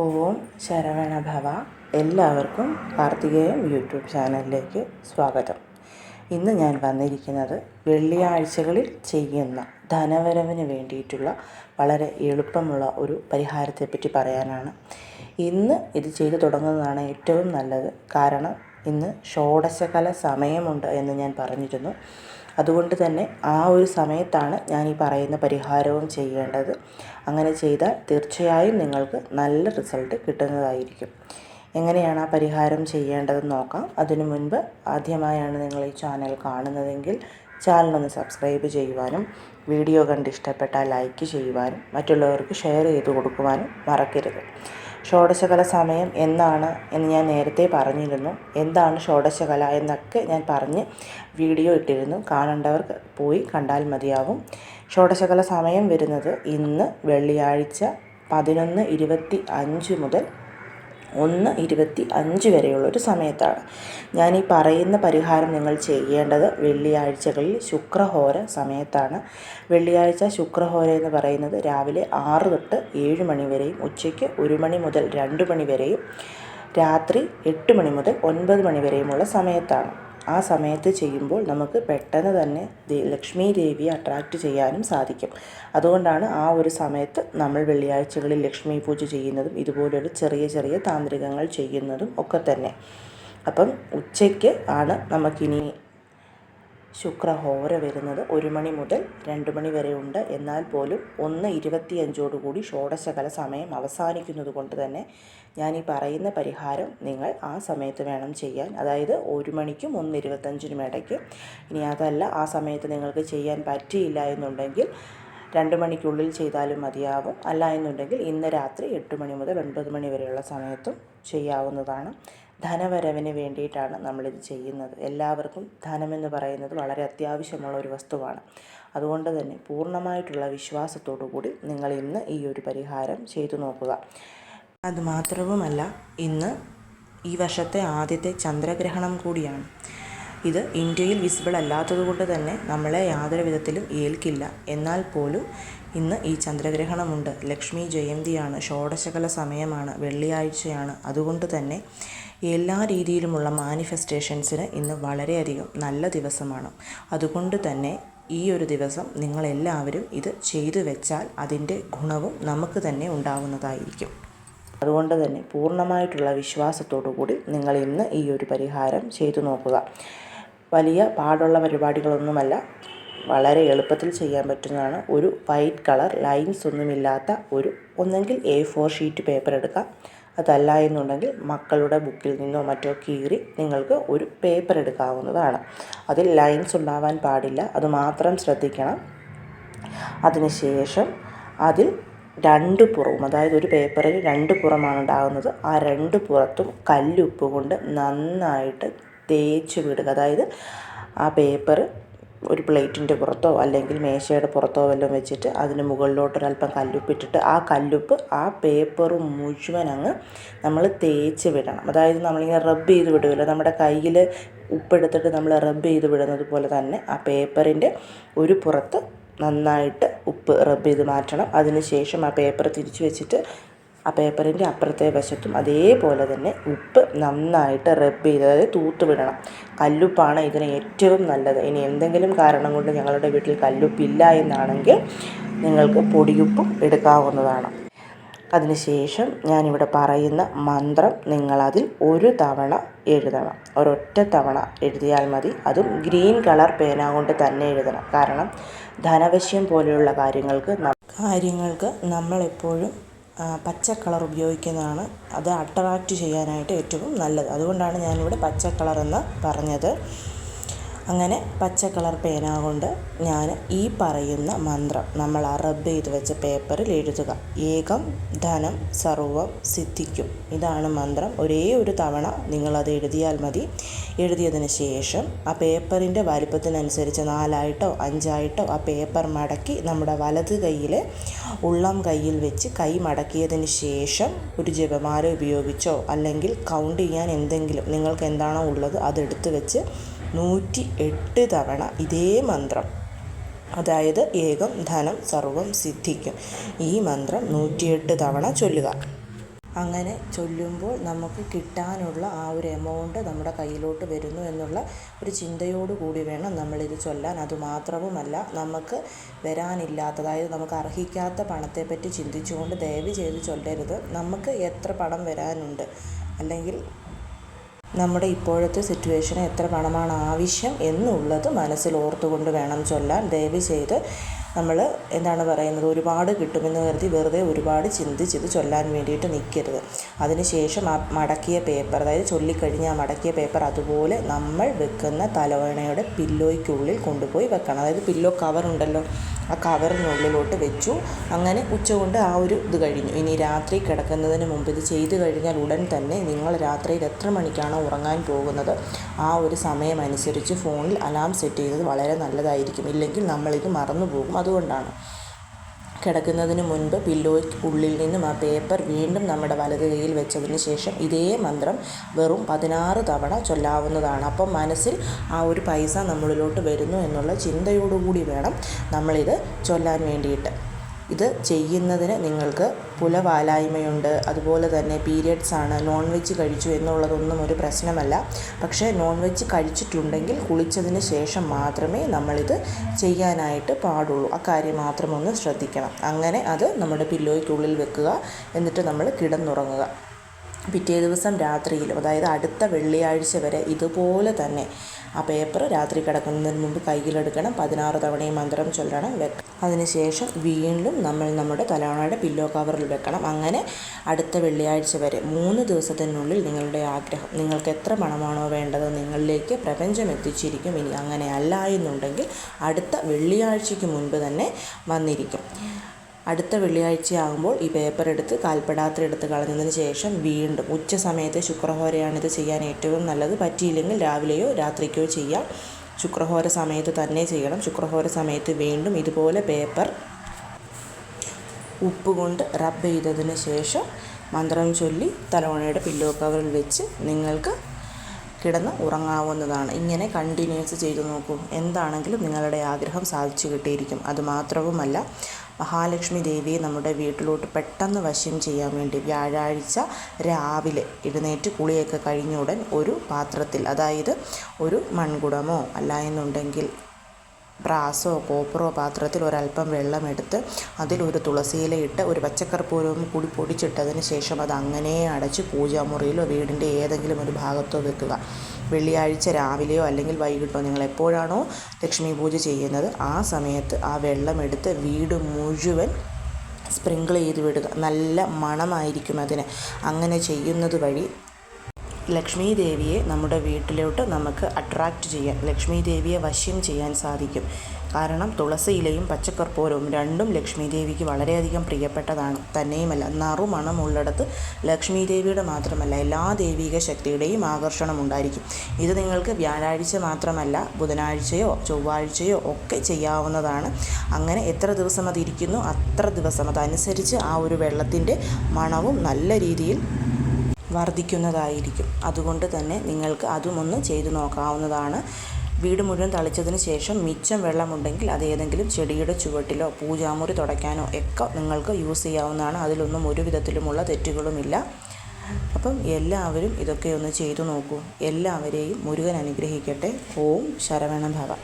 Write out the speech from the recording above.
ഓം ശരവണ ഭവ എല്ലാവർക്കും കാർത്തികേയം യൂട്യൂബ് ചാനലിലേക്ക് സ്വാഗതം. ഇന്ന് ഞാൻ വന്നിരിക്കുന്നത് വെള്ളിയാഴ്ചകളിൽ ചെയ്യുന്ന ധനവരവിന് വേണ്ടിയിട്ടുള്ള വളരെ എളുപ്പമുള്ള ഒരു പരിഹാരത്തെപ്പറ്റി പറയാനാണ്. ഇന്ന് ഇത് ചെയ്തു തുടങ്ങുന്നതാണ് ഏറ്റവും നല്ലത്. കാരണം ഇന്ന് ഷോഡശകല സമയമുണ്ട് എന്ന് ഞാൻ പറഞ്ഞിരുന്നു. അതുകൊണ്ട് തന്നെ ആ ഒരു സമയത്താണ് ഞാൻ ഈ പറയുന്ന പരിഹാരവും ചെയ്യേണ്ടത്. അങ്ങനെ ചെയ്താൽ തീർച്ചയായും നിങ്ങൾക്ക് നല്ല റിസൾട്ട് കിട്ടുന്നതായിരിക്കും. എങ്ങനെയാണ് ആ പരിഹാരം ചെയ്യേണ്ടതെന്ന് നോക്കാം. അതിനു മുൻപ് ആദ്യമായാണ് നിങ്ങൾ ഈ ചാനൽ കാണുന്നതെങ്കിൽ ചാനലൊന്ന് സബ്സ്ക്രൈബ് ചെയ്യുവാനും വീഡിയോ കണ്ട് ഇഷ്ടപ്പെട്ടാൽ ലൈക്ക് ചെയ്യുവാനും മറ്റുള്ളവർക്ക് ഷെയർ ചെയ്ത് കൊടുക്കുവാനും മറക്കരുത്. ഷോഡശകല സമയം എന്നാണ് എന്ന് ഞാൻ നേരത്തെ പറഞ്ഞിരുന്നു. എന്താണ് ഷോഡശകല എന്നൊക്കെ ഞാൻ പറഞ്ഞ് വീഡിയോ ഇട്ടിരുന്നു. കാണേണ്ടവർക്ക് പോയി കണ്ടാൽ മതിയാവും. ഷോഡശകല സമയം വരുന്നത് ഇന്ന് വെള്ളിയാഴ്ച പതിനൊന്ന് ഇരുപത്തി അഞ്ച് മുതൽ ഒന്ന് ഇരുപത്തി അഞ്ച് വരെയുള്ളൊരു സമയത്താണ്. ഞാൻ ഈ പറയുന്ന പരിഹാരം നിങ്ങൾ ചെയ്യേണ്ടത് വെള്ളിയാഴ്ചകളിൽ ശുക്രഹോര സമയത്താണ്. വെള്ളിയാഴ്ച ശുക്രഹോര എന്ന് പറയുന്നത് രാവിലെ ആറ് തൊട്ട് ഏഴ് മണി വരെയും ഉച്ചയ്ക്ക് ഒരു മണി മുതൽ രണ്ട് മണി വരെയും രാത്രി എട്ട് മണി മുതൽ ഒൻപത് മണി വരെയുമുള്ള സമയത്താണ്. ആ സമയത്ത് ചെയ്യുമ്പോൾ നമുക്ക് പെട്ടെന്ന് തന്നെ ലക്ഷ്മി ദേവിയെ അട്രാക്റ്റ് ചെയ്യാനും സാധിക്കും. അതുകൊണ്ടാണ് ആ ഒരു സമയത്ത് നമ്മൾ വെള്ളിയാഴ്ചകളിൽ ലക്ഷ്മി പൂജ ചെയ്യുന്നതും ഇതുപോലൊരു ചെറിയ ചെറിയ താന്ത്രികങ്ങൾ ചെയ്യുന്നതും ഒക്കെ തന്നെ. അപ്പം ഉച്ചയ്ക്ക് ആണ് നമുക്കിനി ശുക്രഹോര വരുന്നത് ഒരു മണി മുതൽ രണ്ട് മണി വരെ ഉണ്ട്. എന്നാൽ പോലും ഒന്ന് ഇരുപത്തിയഞ്ചോടുകൂടി ഷോഡശകല സമയം അവസാനിക്കുന്നത് കൊണ്ട് തന്നെ ഞാൻ ഈ പറയുന്ന പരിഹാരം നിങ്ങൾ ആ സമയത്ത് വേണം ചെയ്യാൻ. അതായത് ഒരു മണിക്കും ഒന്ന് ഇരുപത്തഞ്ചിനും ഇടയ്ക്ക്. ഇനി അതല്ല ആ സമയത്ത് നിങ്ങൾക്ക് ചെയ്യാൻ പറ്റിയില്ല എന്നുണ്ടെങ്കിൽ രണ്ട് മണിക്കുള്ളിൽ ചെയ്താലും മതിയാവും. അല്ല എന്നുണ്ടെങ്കിൽ ഇന്ന് രാത്രി എട്ട് മണി മുതൽ ഒൻപത് മണി വരെയുള്ള സമയത്തും ചെയ്യാവുന്നതാണ്. ധനവരവിന് വേണ്ടിയിട്ടാണ് നമ്മളിത് ചെയ്യുന്നത്. എല്ലാവർക്കും ധനമെന്ന് പറയുന്നത് വളരെ അത്യാവശ്യമുള്ള ഒരു വസ്തുവാണ്. അതുകൊണ്ട് തന്നെ പൂർണമായിട്ടുള്ള വിശ്വാസത്തോടു കൂടി നിങ്ങൾ ഇന്ന് ഈ ഒരു പരിഹാരം ചെയ്തു നോക്കുക. അതുമാത്രവുമല്ല ഇന്ന് ഈ വർഷത്തെ ആദ്യത്തെ ചന്ദ്രഗ്രഹണം കൂടിയാണ്. ഇത് ഇന്ത്യയിൽ വിസിബിൾ അല്ലാത്തതുകൊണ്ട് തന്നെ നമ്മളെ യാതൊരു വിധത്തിലും ഏൽക്കില്ല. എന്നാൽ പോലും ഇന്ന് ഈ ചന്ദ്രഗ്രഹണമുണ്ട്. ലക്ഷ്മി ജയന്തിയാണ് ഷോഡശകല സമയമാണ് വെള്ളിയാഴ്ചയാണ്. അതുകൊണ്ട് തന്നെ എല്ലാ രീതിയിലുമുള്ള മാനിഫെസ്റ്റേഷൻസിന് ഇന്ന് വളരെയധികം നല്ല ദിവസമാണ്. അതുകൊണ്ട് തന്നെ ഈ ഒരു ദിവസം നിങ്ങളെല്ലാവരും ഇത് ചെയ്തു വെച്ചാൽ അതിന്റെ ഗുണവും നമുക്ക് തന്നെ ഉണ്ടാകുന്നതായിരിക്കും അതുകൊണ്ട് തന്നെ പൂർണമായിട്ടുള്ള വിശ്വാസത്തോടു കൂടി നിങ്ങൾ ഇന്ന് ഈ ഒരു പരിഹാരം ചെയ്തു നോക്കുക. വലിയ പാടുള്ള പരിപാടികളൊന്നുമല്ല. വളരെ എളുപ്പത്തിൽ ചെയ്യാൻ പറ്റുന്നതാണ്. ഒരു വൈറ്റ് കളർ ലൈൻസ് ഒന്നുമില്ലാത്ത ഒരു ഒന്നെങ്കിൽ എ ഫോർ ഷീറ്റ് പേപ്പർ എടുക്കാം. അതല്ല എന്നുണ്ടെങ്കിൽ മക്കളുടെ ബുക്കിൽ നിന്നോ മറ്റോ കീറി നിങ്ങൾക്ക് ഒരു പേപ്പർ എടുക്കാവുന്നതാണ്. അതിൽ ലൈൻസ് ഉണ്ടാവാൻ പാടില്ല. അത് മാത്രം ശ്രദ്ധിക്കണം. അതിനുശേഷം അതിൽ രണ്ട് പുറവും അതായത് ഒരു പേപ്പറിൽ രണ്ട് പുറമാണ് ഉണ്ടാകുന്നത് ആ രണ്ട് പുറത്തും കല്ലുപ്പ് കൊണ്ട് നന്നായിട്ട് തേച്ച് വിടുക. അതായത് ആ പേപ്പർ ഒരു പ്ലേറ്റിന്റെ പുറത്തോ അല്ലെങ്കിൽ മേശയുടെ പുറത്തോ വല്ലതും വെച്ചിട്ട് അതിന് മുകളിലോട്ടൊരല്പം കല്ലുപ്പിട്ടിട്ട് ആ കല്ലുപ്പ് ആ പേപ്പർ മുഴുവൻ അങ്ങ് നമ്മൾ തേച്ച് വിടണം. അതായത് നമ്മളിങ്ങനെ റബ്ബ് ചെയ്ത് വിടുമല്ലോ നമ്മുടെ കയ്യിൽ ഉപ്പെടുത്തിട്ട് നമ്മൾ റബ്ബ് ചെയ്ത് വിടുന്നത് പോലെ തന്നെ ആ പേപ്പറിന്റെ ഒരു പുറത്ത് നന്നായിട്ട് ഉപ്പ് റബ്ബ് ചെയ്ത് മാറ്റണം. അതിന് ശേഷം ആ പേപ്പർ തിരിച്ച് വെച്ചിട്ട് ആ പേപ്പറിന്റെ അപ്പുറത്തെ വശത്തും അതേപോലെ തന്നെ ഉപ്പ് നന്നായിട്ട് റബ്ബ് ചെയ്ത് അതായത് തൂത്ത് വിടണം. കല്ലുപ്പാണ് ഇതിന് ഏറ്റവും നല്ലത്. ഇനി എന്തെങ്കിലും കാരണം കൊണ്ട് ഞങ്ങളുടെ വീട്ടിൽ കല്ലുപ്പില്ല എന്നാണെങ്കിൽ നിങ്ങൾക്ക് പൊടിയുപ്പും എടുക്കാവുന്നതാണ്. അതിനുശേഷം ഞാനിവിടെ പറയുന്ന മന്ത്രം നിങ്ങളതിൽ ഒരു തവണ എഴുതണം. ഒരൊറ്റ തവണ എഴുതിയാൽ മതി. അതും ഗ്രീൻ കളർ പേന കൊണ്ട് തന്നെ എഴുതണം. കാരണം ധനവശ്യം പോലെയുള്ള കാര്യങ്ങൾക്ക് കാര്യങ്ങൾക്ക് നമ്മളെപ്പോഴും പച്ച കളർ ഉപയോഗിക്കുന്നതാണ്. അത് അട്രാക്റ്റ് ചെയ്യാനായിട്ട് ഏറ്റവും നല്ലത്. അതുകൊണ്ടാണ് ഞാനിവിടെ പച്ച കളറെന്ന് പറഞ്ഞത്. അങ്ങനെ പച്ച കളർ പേന കൊണ്ട് ഞാൻ ഈ പറയുന്ന മന്ത്രം നമ്മൾ അറബ് ചെയ്ത് വെച്ച പേപ്പറിൽ എഴുതുക. ഏകം ധനം സർവം സിദ്ധിക്കും. ഇതാണ് മന്ത്രം. ഒരേ ഒരു തവണ നിങ്ങളത് എഴുതിയാൽ മതി. എഴുതിയതിന് ശേഷം ആ പേപ്പറിന്റെ വലിപ്പത്തിനനുസരിച്ച് നാലായിട്ടോ അഞ്ചായിട്ടോ ആ പേപ്പർ മടക്കി നമ്മുടെ വലത് കൈയിൽ ഉള്ളം കയ്യിൽ വെച്ച് കൈ മടക്കിയതിന് ശേഷം ഒരു ജപമാല ഉപയോഗിച്ചോ അല്ലെങ്കിൽ കൗണ്ട് ചെയ്യാൻ എന്തെങ്കിലും നിങ്ങൾക്ക് എന്താണോ ഉള്ളത് അതെടുത്ത് വെച്ച് നൂറ്റി എട്ട് തവണ ഇതേ മന്ത്രം. അതായത് ഏകം ധനം സർവം സിദ്ധിക്കും. ഈ മന്ത്രം നൂറ്റിയെട്ട് തവണ ചൊല്ലുക. അങ്ങനെ ചൊല്ലുമ്പോൾ നമുക്ക് കിട്ടാനുള്ള ആ ഒരു എമൗണ്ട് നമ്മുടെ കയ്യിലോട്ട് വരുന്നു എന്നുള്ള ഒരു ചിന്തയോടു കൂടി വേണം നമ്മളിത് ചൊല്ലാൻ. അതുമാത്രവുമല്ല നമുക്ക് വരാനില്ലാത്ത അതായത് നമുക്ക് അർഹിക്കാത്ത പണത്തെപ്പറ്റി ചിന്തിച്ചുകൊണ്ട് ദയവ് ചെയ്ത് ചൊല്ലരുത്. നമുക്ക് എത്ര പണം വരാനുണ്ട്? അല്ലെങ്കിൽ നമ്മുടെ ഇപ്പോഴത്തെ സിറ്റുവേഷന് എത്ര പണമാണ് ആവശ്യം എന്നുള്ളത് മനസ്സിൽ ഓർത്തുകൊണ്ട് വേണം ചൊല്ലാൻ. ദയവ് ചെയ്ത് നമ്മൾ എന്താണ് പറയുന്നത്? ഒരുപാട് കിട്ടുമെന്ന് കരുതി വെറുതെ ഒരുപാട് ചിന്തിച്ചിത് ചൊല്ലാൻ വേണ്ടിയിട്ട് നിൽക്കരുത് അതിനുശേഷം ആ മടക്കിയ പേപ്പർ അതായത് ചൊല്ലിക്കഴിഞ്ഞ് ആ മടക്കിയ പേപ്പർ അതുപോലെ നമ്മൾ വെക്കുന്ന തലവണയുടെ പില്ലോയ്ക്കുള്ളിൽ കൊണ്ടുപോയി വെക്കണം. അതായത് പില്ലോ കവറുണ്ടല്ലോ ആ കവറിനുള്ളിലോട്ട് വെച്ചു. അങ്ങനെ ഉച്ചകൊണ്ട് ആ ഒരു ഇത് കഴിഞ്ഞു. ഇനി രാത്രി കിടക്കുന്നതിന് മുമ്പ് ഇത് ചെയ്തു കഴിഞ്ഞാൽ ഉടൻ തന്നെ നിങ്ങൾ രാത്രിയിൽ എത്ര മണിക്കാണോ ഉറങ്ങാൻ പോകുന്നത് ആ ഒരു സമയമനുസരിച്ച് ഫോണിൽ അലാം സെറ്റ് ചെയ്യുന്നത് വളരെ നല്ലതായിരിക്കും. ഇല്ലെങ്കിൽ നമ്മളിത് മറന്നു പോകും അതുകൊണ്ടാണ്. കിടക്കുന്നതിന് മുൻപ് പില്ലോയ്ക്ക് ഉള്ളിൽ നിന്നും ആ പേപ്പർ വീണ്ടും നമ്മുടെ വലത് കൈയിൽ വെച്ചതിന് ശേഷം ഇതേ മന്ത്രം വെറും പതിനാറ് തവണ ചൊല്ലാവുന്നതാണ്. അപ്പം മനസ്സിൽ ആ ഒരു പൈസ നമ്മളിലോട്ട് വരുന്നു എന്നുള്ള ചിന്തയോടുകൂടി വേണം നമ്മളിത് ചൊല്ലാൻ വേണ്ടിയിട്ട്. ഇത് ചെയ്യുന്നതിന് നിങ്ങൾക്ക് പുലവാലായ്മയുണ്ട്. അതുപോലെ തന്നെ പീരിയഡ്സ് ആണ്. നോൺ വെജ് കഴിച്ചു എന്നുള്ളതൊന്നും ഒരു പ്രശ്നമല്ല. പക്ഷേ നോൺ വെജ് കഴിച്ചിട്ടുണ്ടെങ്കിൽ കുളിച്ചതിന് ശേഷം മാത്രമേ നമ്മളിത് ചെയ്യാനായിട്ട് പാടുള്ളൂ. അക്കാര്യം മാത്രം ഒന്ന് ശ്രദ്ധിക്കണം. അങ്ങനെ അത് നമ്മുടെ പില്ലോയ്ക്കുള്ളിൽ വെക്കുക. എന്നിട്ട് നമ്മൾ കിടന്നുറങ്ങുക. പിറ്റേ ദിവസം രാത്രിയിലും അതായത് അടുത്ത വെള്ളിയാഴ്ച വരെ ഇതുപോലെ തന്നെ ആ പേപ്പർ രാത്രി കിടക്കുന്നതിന് മുമ്പ് കയ്യിലെടുക്കണം. പതിനാറ് തവണയും മന്ത്രം ചൊല്ലണം. വെക്കണം അതിനുശേഷം വീണ്ടും നമ്മൾ നമ്മുടെ തലവണയുടെ പില്ലോ കവറിൽ വെക്കണം. അങ്ങനെ അടുത്ത വെള്ളിയാഴ്ച വരെ മൂന്ന് ദിവസത്തിനുള്ളിൽ നിങ്ങളുടെ ആഗ്രഹം നിങ്ങൾക്ക് എത്ര പണമാണോ വേണ്ടത് നിങ്ങളിലേക്ക് പ്രപഞ്ചം എത്തിച്ചിരിക്കും. ഇനി അങ്ങനെ അല്ല എന്നുണ്ടെങ്കിൽ അടുത്ത വെള്ളിയാഴ്ചയ്ക്ക് മുൻപ് തന്നെ വന്നിരിക്കും. അടുത്ത വെള്ളിയാഴ്ചയാകുമ്പോൾ ഈ പേപ്പർ എടുത്ത് കാൽപ്പെടാത്ര എടുത്ത് കളഞ്ഞതിന് ശേഷം വീണ്ടും ഉച്ച സമയത്ത് ശുക്രഹോരയാണ് ഇത് ചെയ്യാൻ ഏറ്റവും നല്ലത്. പറ്റിയില്ലെങ്കിൽ രാവിലെയോ രാത്രിക്കോ ചെയ്യാം. ശുക്രഹോര സമയത്ത് തന്നെ ചെയ്യണം. ശുക്രഹോര സമയത്ത് വീണ്ടും ഇതുപോലെ പേപ്പർ ഉപ്പ് കൊണ്ട് റബ്ബ് ചെയ്തതിന് ശേഷം മന്ത്രം ചൊല്ലി തലോണയുടെ പില്ലോ കവറിൽ വെച്ച് നിങ്ങൾക്ക് കിടന്ന് ഉറങ്ങാവുന്നതാണ്. ഇങ്ങനെ കണ്ടിന്യൂസ് ചെയ്തു നോക്കൂ. എന്താണെങ്കിലും നിങ്ങളുടെ ആഗ്രഹം സാധിച്ചു കിട്ടിയിരിക്കും. അതുമാത്രവുമല്ല മഹാലക്ഷ്മി ദേവിയെ നമ്മുടെ വീട്ടിലോട്ട് പെട്ടെന്ന് വശം ചെയ്യാൻ വേണ്ടി വ്യാഴാഴ്ച രാവിലെ എഴുന്നേറ്റ് കുളിയൊക്കെ കഴിഞ്ഞ ഉടൻ ഒരു പാത്രത്തിൽ അതായത് ഒരു മൺകുടമോ അല്ല എന്നുണ്ടെങ്കിൽ ബ്രാസോ കോപ്പറോ പാത്രത്തിൽ ഒരല്പം വെള്ളമെടുത്ത് അതിലൊരു തുളസിയില ഇട്ട് ഒരു പച്ചക്കർപ്പൂരവും കൂടി പൊടിച്ചിട്ടതിന് ശേഷം അത് അങ്ങനെ അടച്ച് പൂജാമുറിയിലോ വീടിന്റെ ഏതെങ്കിലും ഒരു ഭാഗത്തോ വെക്കുക. വെള്ളിയാഴ്ച രാവിലെയോ അല്ലെങ്കിൽ വൈകിട്ടോ നിങ്ങൾ എപ്പോഴാണോ ലക്ഷ്മി പൂജ ചെയ്യുന്നത് ആ സമയത്ത് ആ വെള്ളമെടുത്ത് വീട് മുഴുവൻ സ്പ്രിങ്കിൾ ചെയ്ത് വിടുക. നല്ല മണമായിരിക്കും അതിന്. അങ്ങനെ ചെയ്യുന്നത് വഴി ലക്ഷ്മി ദേവിയെ നമ്മുടെ വീട്ടിലോട്ട് നമുക്ക് അട്രാക്റ്റ് ചെയ്യാൻ ലക്ഷ്മി ദേവിയെ വശ്യം ചെയ്യാൻ സാധിക്കും. കാരണം തുളസിയിലയും പച്ചക്കർപ്പൂരവും രണ്ടും ലക്ഷ്മി ദേവിക്ക് വളരെയധികം പ്രിയപ്പെട്ടതാണ്. തന്നെയുമല്ല നറുമണമുള്ളിടത്ത് ലക്ഷ്മി ദേവിയുടെ മാത്രമല്ല എല്ലാ ദൈവിക ശക്തിയുടെയും ആകർഷണം ഉണ്ടായിരിക്കും. ഇത് നിങ്ങൾക്ക് വ്യാഴാഴ്ച മാത്രമല്ല ബുധനാഴ്ചയോ ചൊവ്വാഴ്ചയോ ഒക്കെ ചെയ്യാവുന്നതാണ്. അങ്ങനെ എത്ര ദിവസം അതിരിക്കുന്നു അത്ര ദിവസം അതനുസരിച്ച് ആ ഒരു വെള്ളത്തിന്റെ മണവും നല്ല രീതിയിൽ വർദ്ധിക്കുന്നതായിരിക്കും. അതുകൊണ്ട് തന്നെ നിങ്ങൾക്ക് അതും ഒന്ന് ചെയ്തു നോക്കാവുന്നതാണ്. വീട് മുഴുവൻ തളിച്ചതിന് ശേഷം മിച്ചം വെള്ളമുണ്ടെങ്കിൽ അത് ഏതെങ്കിലും ചെടിയുടെ ചുവട്ടിലോ പൂജാമുറി തുടയ്ക്കാനോ ഒക്കെ നിങ്ങൾക്ക് യൂസ് ചെയ്യാവുന്നതാണ്. അതിലൊന്നും ഒരു വിധത്തിലുമുള്ള തെറ്റുകളുമില്ല. അപ്പം എല്ലാവരും ഇതൊക്കെ ഒന്ന് ചെയ്തു നോക്കൂ. എല്ലാവരെയും മുരുകൻ അനുഗ്രഹിക്കട്ടെ. ഓം ശരവണ ഭവ.